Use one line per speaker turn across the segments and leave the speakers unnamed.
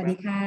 สวัสดีค่ะ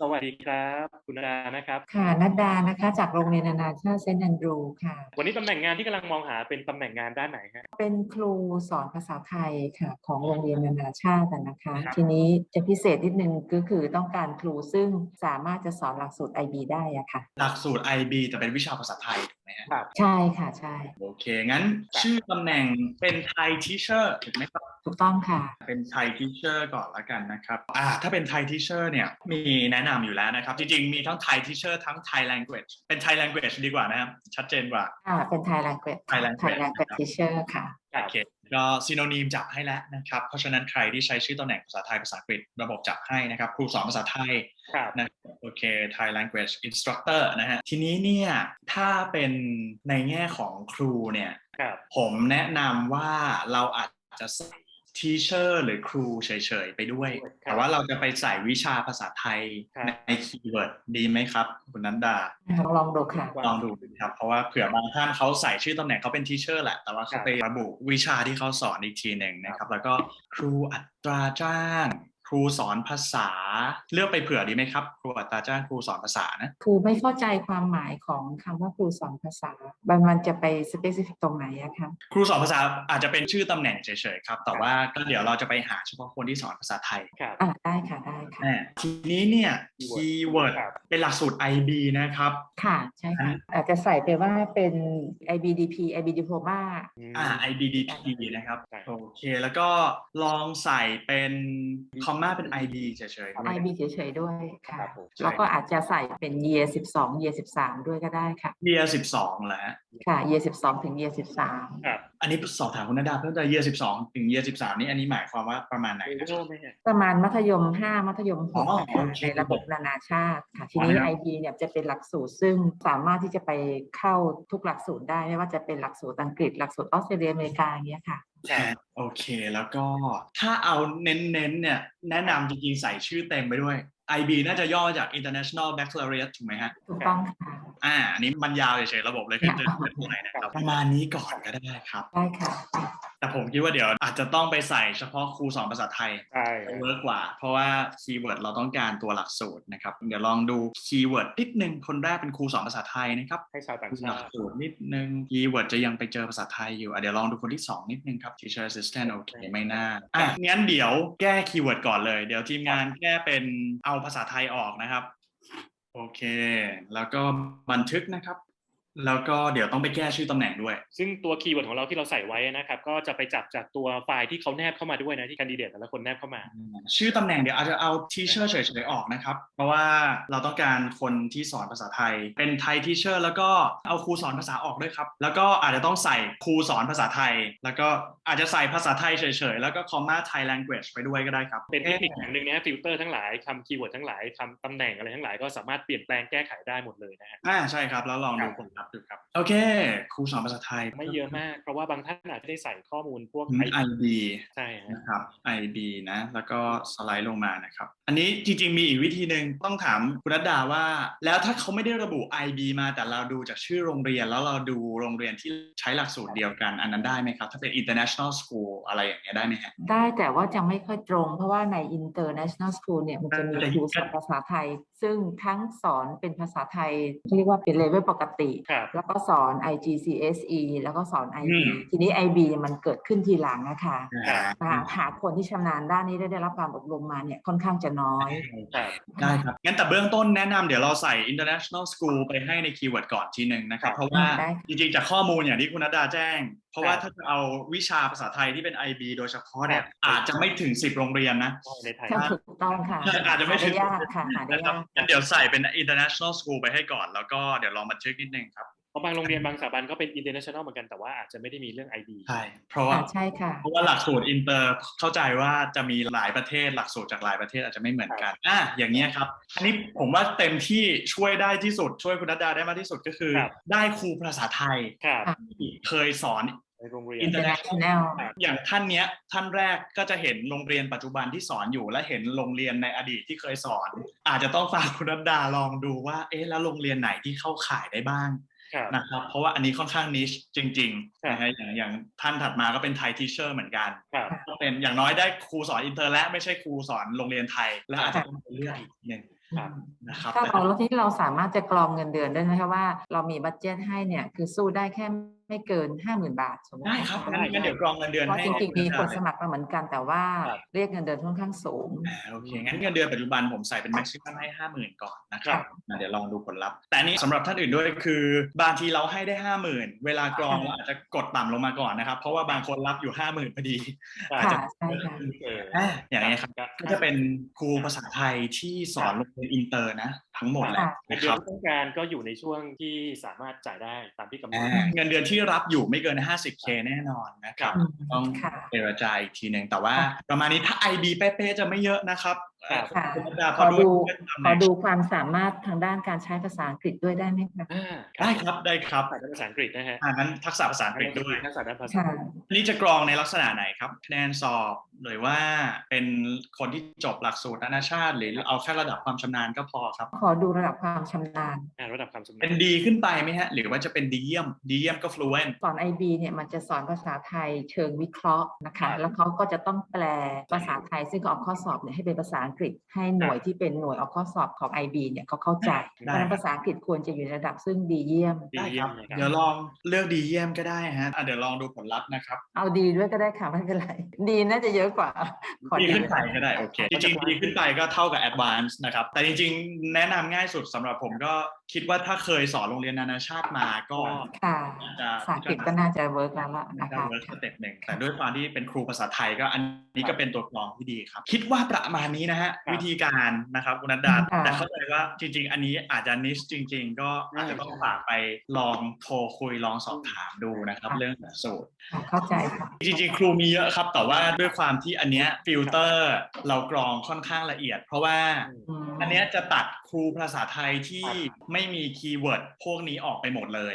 สวัสดีครับ คุณนาดานะครับ
ค่ะนัดดานะคะ จากโรงเรียนนานาชาติเซนต์แอนดรูค่ะ
วันนี้ตำแหน่งงานที่กำลังมองหาเป็นตำแหน่งงานด้านไหนฮะ
เป็นครูสอนภาษาไทยค่ะ ของโรงเรียนนานาชาติอะนะคะ
ครับ
ทีนี้จะพิเศษนิดนึงก็คือต้องการครูซึ่งสามารถจะสอนหลักสูตร IB ได้อะค่ะ
หลักสูตร IB แต่เป็นวิชาภาษาไทยถูกไห มฮะ
ครับ
ใช่ค่ะใช่
โอเค งั้นชื่อตำแหน่งเป็นไทยทิเชอร์ถูกไหมครับ
ถูกต้องค่ะ
เป็นไทยทิเชอร์ก่อนละกันนะครับ อ่า ถ้าเป็นไทยทิเชอร์เนี่ย มีแนะนำอยู่แล้วนะครับ จริงๆ มีทั้งไทยทิเชอร์ทั้งไทย language เป็นไทย language ดีกว่านะครับ ชัดเจนกว่า
ค่ะเป็น Thai language
Thai language
Thai language teacher ค่ะ
ครั
โอบเค ก็ซีโนนีมจับให้แล้วนะครับ เพราะฉะนั้นใครที่ใช้ชื่อตำแหน่งภาษาไทยภาษาอังกฤษระบบจับให้นะครับ ครูสอนภาษาไทย
ครับ
นะโอเค Thai language instructor นะฮะ ทีนี้เนี่ย ถ้าเป็นในแง่ของครูเนี่ย
ครับ
ผมแนะนำว่าเราอาจจะใส่ ทีเชอร์หรือครูเฉยๆไปด้วย แต่ว่าเราจะไปใส่วิชาภาษาไทย
ครับ
ในคีย์เวิร์ดดีไหมครับ คุณนันดา
ลองดูค่ะ
ลองดูครับ เพราะว่าเผื่อบางท่านเขาใส่ชื่อตำแหน่งเขาเป็นทีเชอร์แหละ แต่ว่าเขาไประบุวิชาที่เขาสอนอีกทีหนึ่งนะครับ แล้วก็ครูอัตราจ้างค รูสอนภาษา เลือกไปเผื่อดีไหมครับครูอัตราจ้างครูสอนภาษานะ
ครูไม่เข้าใจความหมายของคำว่าครูสอนภาษามันมันจะไป specific ตรงไหนอะคะ
ครูสอนภาษาอาจจะเป็นชื่อตำแหน่งเฉยๆครับ แต่ว่าก็เดี๋ยวเราจะไปหาเฉพาะคนที่สอนภาษาไทย
ครับ
อ่าได้ค่ะได้ค่ะ
อ่าทีนี้เนี่ยคี
Keyword
ย์เวิร์ด
ครับ
เป็นหลักสูตร IB นะครับ
ค่ะใช่ค่ะอาจจะใส่ไปว่าเป็น IBDP IB Diploma
อ่า IBDP นะครับ
ใช่
โอเคแล้วก็ลองใส่เป็นคอมมาเป็น IB เฉยๆด้วย
IB เฉยๆด้วยค่ะ
ครับผม
แล้วก็อาจจะใส่เป็น year 12 year 13 ด้วยก็ได้ค่ะ
เยียสิบสองแหละ
ค่ะ year 12 ถึง year 13
ครับ
อันนี้สอบถามคุณนดาเพิ่มเติมเยียสิบสองถึงเยียสิบสามนี่อันนี้หมายความว่าประมาณไหน
เล
นะ
เวลไหมฮะ
ประมาณมัธยม 5 มัธยม
อ๋อ
6ค่ะ
โอเค
ในระบบนานาชาติค่ะ ทีนี้
อ๋อ
IB เนี่ยจะเป็นหลักสูตรซึ่งสามารถที่จะไปเข้าทุกหลักสูตรได้ไม่ว่าจะเป็นหลักสูตรอังกฤษหลักสูตรออสเตรเลียอเมริกาอย่างเงี้ยค่ะ
โอเค แล้วก็ถ้าเอาเน้นๆเนี่ย แนะนำจริงๆใส่ชื่อเต็มไปด้วย IB น่าจะย่อมาจาก International Baccalaureate ถูกไหมฮะ
ถูกต้องค่ะ
อ่า อันนี้มันยาวเฉยๆระบบเลยคือจะเป็นอะไรนะครับ ประมาณนี้ก่อนก็ได้ครับ
ได้ค่ะ
แต่ผมคิดว่าเดี๋ยวอาจจะต้องไปใส่เฉพาะครูสอนภาษาไทย
ใช่
เวิร์กกว่า เพราะว่าคีย์เวิร์ดเราต้องการตัวหลักสูตรนะครับ เดี๋ยวลองดูคีย์เวิร์ดนิดนึง คนแรกเป็นครูสอนภาษาไทยนะครับ
ให้ชาวต่าง
ห
ชา
ลัก
ติ
สูตรนิดนึง คีย์เวิร์ดจะยังไปเจอภาษาไทยอยู่อะเดี๋ยวลองดูคนที่สองนิดนึงครับ teacher assistant โอเคไม่น่า อะงั้นเดี๋ยวแก้คีย์เวิร์ดก่อนเลย เดี๋ยวทีมงานแก้เป็นเอาภาษาไทยออกนะครับ โอเค แล้วก็บันทึกนะครับ แล้วก็เดี๋ยวต้องไปแก้ชื่อตำแหน่งด้วย
ซึ่งตัวคีย์เวิร์ดของเราที่เราใส่ไว้นะครับ ก็จะไปจับจากตัวไฟล์ที่เขาแนบเข้ามาด้วยนะที่คนดิเดตแต่ละคนแนบเข้ามา
ชื่อตำแหน่งเดี๋ยวอาจจะเอา teacher เฉยๆออกนะครับ เพราะว่าเราต้องการคนที่สอนภาษาไทย เป็นไทย teacher แล้วก็เอาครูสอนภาษาออกด้วยครับ แล้วก็อาจจะต้องใส่ครูสอนภาษาไทย แล้วก็อาจจะใส่ภาษาไทยเฉยๆแล้วก็ comma Thai language ไปด้วยก็ได้ครับ
เป็นเทคนิคอย่างหนึ่งนะฟิลเตอร์ทั้งหลายคำคีย์เวิร์ดทั้งหลายคำตำแหน่งอะไรทั้งหลายก็สามารถเปลี่ยนแปลงแก้ไขได้หมดเลยนะฮะ
อ่าใช่ครับแล้วลองดูผลลัพธ์ดูครับ โอเคครูสอนภาษาไทย
ไม่เยอะมาก เพราะว่าบางท่านอาจจะได้ใส่ข้อมูลพวก
อืม IB
ใช่ฮะ
นะครับ IB นะ แล้วก็สไลด์ลงมานะครับ อันนี้จริงๆ มีอีกวิธีหนึ่งต้องถามคุณรัตดาว่า แล้วถ้าเขาไม่ได้ระบุ IB มาแต่เราดูจากชื่อโรงเรียน แล้วเราดูโรงเรียนที่ใช้หลักสูตรเดียวกัน อันนั้นได้ไหมครับ ถ้าเป็น international school อะไรอย่างเงี้ยได้ไหมฮะ
ได้แต่ว่าจะไม่ค่อยตรง เพราะว่าใน international school เนี่ยมันจะมีครูสอนภาษาไทย ซึ่งทั้งสอนเป็นภาษาไทยเรียกว่าเป็นเลเวลปกติ
ครับ
แล้วก็สอน IGCSE แล้วก็สอน IB
อืม
ทีนี้ IB เนี่ยมันเกิดขึ้นทีหลังนะคะ
ครับ
หาหาคนที่ชำนาญด้านนี้ได้ได้รับการอบรมมาเนี่ยค่อนข้างจะน้อย
ครับ
ได้ครับงั้นแต่เบื้องต้นแนะนำเดี๋ยวเราใส่ international school ไปให้ในคีย์เวิร์ดก่อนทีหนึ่งนะครับ เพราะว่า
ได้
จริงๆจากข้อมูลอย่างที่คุณนัดดาแจ้ง เพราะว่า
ครับ
ถ้าจะเอาวิชาภาษาไทยที่เป็น IB โดยเฉพาะเนี่ยอาจจะไม่ถึง10โรงเรียนนะ
ในไทย
ใช่ถูกต้องค่ะ
อาจจะไม่
หา
ถึ
ได้
ง
ยากค่ะหาได้
นะครับ
ยาก
งั้นเดี๋ยวใส่เป็น international school ไปให้ก่อน แล้วก็เดี๋ยวลองบันทึกนิดนึงครับ
เพราะบางโรงเรียนบางสถาบันก็เป็น international เหมือนกันแต่ว่าอาจจะไม่ได้มีเรื่อง IB
ใช่เพราะว่า
อ่าใช่ค่ะ
เพราะว่าหลักสูตรอินเตอร์เข้าใจว่าจะมีหลายประเทศหลักสูตรจากหลายประเทศอาจจะไม่เหมือนกันอะอย่างเงี้ยครับ อันนี้ผมว่าเต็มที่ช่วยได้ที่สุดช่วยคุณนัดดาได้มากที่สุดก็คือ
ครับ
ได้ครูภาษาไทย
ครับ
ที่เคยสอน
ในโรงเรียน
international
อย่างท่านเนี้ยท่านแรกก็จะเห็นโรงเรียนปัจจุบันที่สอนอยู่ และเห็นโรงเรียนในอดีตที่เคยสอน อาจจะต้องฝากคุณนัดดาลองดูว่า เอ๊ะแล้วโรงเรียนไหนที่เข้าข่ายได้บ้าง
ครับ
นะครับเพราะว่าอันนี้ค่อนข้างนิชจริง
ครับ
ๆนะฮะอย่างอย่างท่านถัดมาก็เป็นไทยทิเชอร์เหมือนกัน
ครับ
ก็เป็นอย่างน้อยได้ครูสอนอินเตอร์และไม่ใช่ครูสอนโรงเรียนไทย และอาจจะต้องไปเลือกอีกทีหนึ่ง
ครับ
นะครับ
ถ้าเราแล้วที่เราสามารถจะกรองเงินเดือนได้ไหมคะว่า เรามีบัตเจตให้เนี่ยคือสู้ได้แค่ ไม่เกินห้าหมื่นบาทสมมติ
ได้ครับงั้น
ได้
งั้นเดี๋ยวกรองเงินเดือน
เพราะ
ให้
จริงๆมีคนสมัครมาเหมือนกันแต่ว่า
ครับ
เรียกเงินเดือนค่อนข้างสูง
อ่าโอเค งั้นเงินเดือนปัจจุบันผมใส่เป็นแม็กซิมัมให้ห้าหมื่นก่อนนะครับอะเดี๋ยวลองดูผลลัพธ์ แต่อันนี้สำหรับท่านอื่นด้วยคือบางทีเราให้ได้ห้าหมื่นเวลากรอง
ค่ะ
เราอาจจะกดต่ำลงมาก่อนนะครับ เพราะว่าบางคนรับอยู่ห้าหมื่นพอดี
ครับ
อาจจะ
ค่ะใช่ค่ะ
เออ
อะอย่างนี้ยครับ
ครับ
ก็จะเป็นครูภาษาไทยที่สอนโรงเรียนอินเตอร์นะ ทั้งหมดแหละ
ค่ะ
เงิน
นะ
เดื
ค
อ
รั
น
บ
ที่ต้องการก็อยู่ในช่วงที่สามารถจ่ายได้ตามที่กำหนด
อ่าเงินเดือนที่รับอยู่ไม่เกิน 50k แน่นอนนะครับ
อืม
ต้อง
ค่ะ
เจรจาอีกทีหนึ่งแต่ว่า
ค่ะ
ประมาณนี้ถ้า IB เป๊ะๆจะไม่เยอะนะครับ
ครับ
ค่ะ
คุณธรรมดา
ขอ
เพราะ
ดู
ด้วยตำแห
ขอ
น่ง
ดูความสามารถทางด้านการใช้ภาษาอังกฤษด้วยได้ไหมคะ
อ่า
ได้ครับได้ครับ
ภาษาอังกฤษนะฮะ
อ่างั้นทักษะภาษาอังกฤษด้วย
ทักษะด้านภาษา
ค่ะ
อันนี้จะกรองในลักษณะไหนครับคะแนนสอบหรือว่าเป็นคนที่จบหลักสูตรนานาชาติ หรือเอาแค่ระดับความชำนาญก็พอครับ
ขอดูระดับความชำนาญ
อ่าระดับความสำ
เป็
เร็
น
จ
ดีขึ้นไปไหมฮะ หรือว่าจะเป็นดีเยี่ยมดีเยี่ยมก็ fluent
สอน IB เนี่ยมันจะสอนภาษาไทยเชิงวิเคราะห์นะ
ครั
คะ
บ
แล้วเขาก็จะต้องแปลภาษาไทยซึ่งก็ออกข้อสอบเนี่ยให้เป็นภาษาอังกฤษให้หน่วยที่เป็นหน่วยออกข้อสอบของ IB เนี่ยเขาเข้าใจเพ
ได้
ราะฉะนั้นภาษาอังกฤษควรจะอยู่ในระดับซึ่งดีเยี่ยม
ดี
ได้
เยี่
ค
ย
รั
ม
บ
นะครับ
เดี๋ยวลองเลือกดีเยี่ยมก็ได้ฮะอะเดี๋ยวลองดูผลลัพธ์นะครับ
เอาดีด้วยก็ได้ค่ะไม่เป็นไร ดีน่าจะเยอะกว่าขอ
ดี
ดี
ขึ้นไปก็ได้โอเคจริงๆดีขึ้นไปก็เท่ากับ advance นะครับแต่จริงๆ แนะนำง่ายสุดสำหรับผมก็ คิดว่าถ้าเคยสอนโรงเรียนนานาชาติมาก็
ค่ะ
จะ
ภาษาอังกฤษก็น่าจะเวิร์กแล้วล่ะนะ
จะ
คะ
เวิร์กสเต็ปหนึ่งแต่ด้วยความที่เป็นครูภาษาไทยก็อันนี้ก็เป็นตัวกรองที่ดีครับ คิดว่าประมาณนี้นะฮะวิธีการนะครับคุณนัดดา
ค่ะ
แต่เข้าใจว่าจริง ๆ อันนี้อาจจะนิชจริง ๆ ก็อาจจะต้องฝากไปลองโทรคุยลองสอบถามดูนะครับ เรื่องแบบสูตร
ค่ะเข้าใจค่ะ
จริง ๆ ครูมีเยอะครับแต่ว่าด้วยความที่อันเนี้ยฟิลเตอร์เรากรองค่อนข้างละเอียด เพราะว่า
อืม
อันเนี้ยจะตัดครูภาษาไทยที่ไม่มีคีย์เวิร์ดพวกนี้ออกไปหมดเลย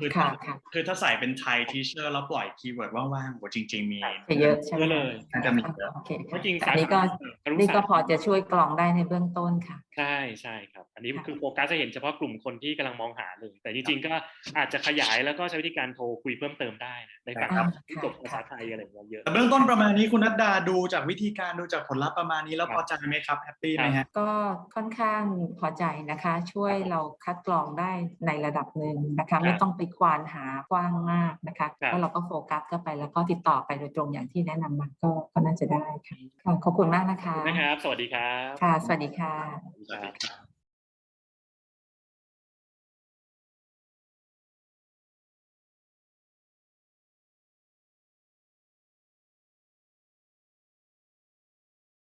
คือ
ค่ะ
ถ้า
ค่ะ
คือถ้าใส่เป็นไทยทีเชอร์แล้วปล่อยคีย์เวิร์ดว่างๆโหจริง ๆ มี
จะเยอะใช่ไหม
เยอะเลย
น่าจะมีเยอะ
โอเค
เพราะจริง
แต่อันนี้ก็
ครุ
นี่ก็
ศาสตร์
พอจะช่วยกรองได้ในเบื้องต้นค่ะ
ใช่ใช่ครับ อันนี้
ค่ะ
คือโฟกัสจะเห็นเฉพาะกลุ่มคนที่กำลังมองหาเลย แต่จริงๆก็อาจจะขยายแล้วก็ใช้วิธีการโทรคุยเพิ่มเติมได้นะในฝั่ง
อ่า
ที่จบภาษาไทยอะไรอย่างเงี้ยเยอะ
แต่เบื้องต้นประมาณนี้คุณนัดดาดูจากวิธีการดูจากผลลัพธ์ประมาณนี้แล้วพอใจไหมครับแฮปปี้ไหมฮะ
ก็ค่อนข้างพอใจนะคะ ช่วยเราคัดกรองได้ในระดับหนึ่งนะคะ ไม่ต้องไปควานหากว้างมากนะคะ
ครับ
แล้วเราก็โฟกัสเข้าไปแล้วก็ติดต่อไปโดยตรงอย่างที่แนะนำมาก็ก็น่าจะได้ค่ะค่ะขอบคุณมากนะคะ
นะครับ สวัสดีครับ
ค่ะ สวัสดีค่ะ
สวัสดีครับ